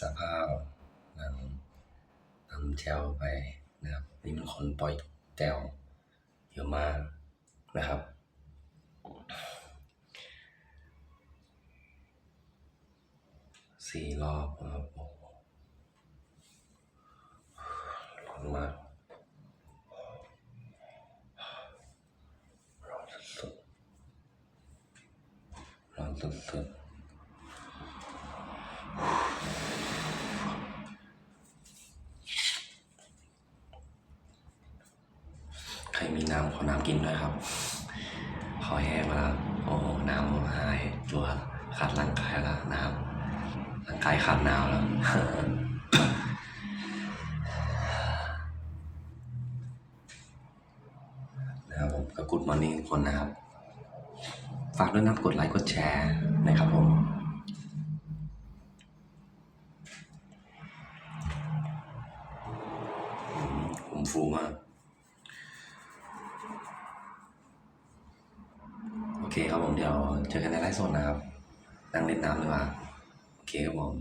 สภาพหลังทำแจวไปนะครับนี่มันคนปล่อยแจวเยอะมากนะครับ สี่รอบนะครับโอ้โหร้อนมากร้อนสุดๆร้อนสุดๆ รมีน้ำขอน้ำกินด้วยครับขอแห้งมาแล้วโอ้โหน้ำหายตัวขาดร่างกายแล้วน้ำร่างกายขาดน้ำแล้วนะครับผมก็กุดมอร์นิ่งทุกคนนะครับ ฝากด้วยนะกดไลค์กดแชร์นะครับผมผมฟูมาก โอ เคครับผมเดี๋ยวเจอกันในไลฟ์สดนะครับนั่งเล่นน้ำดีกว่าโอเคครับผม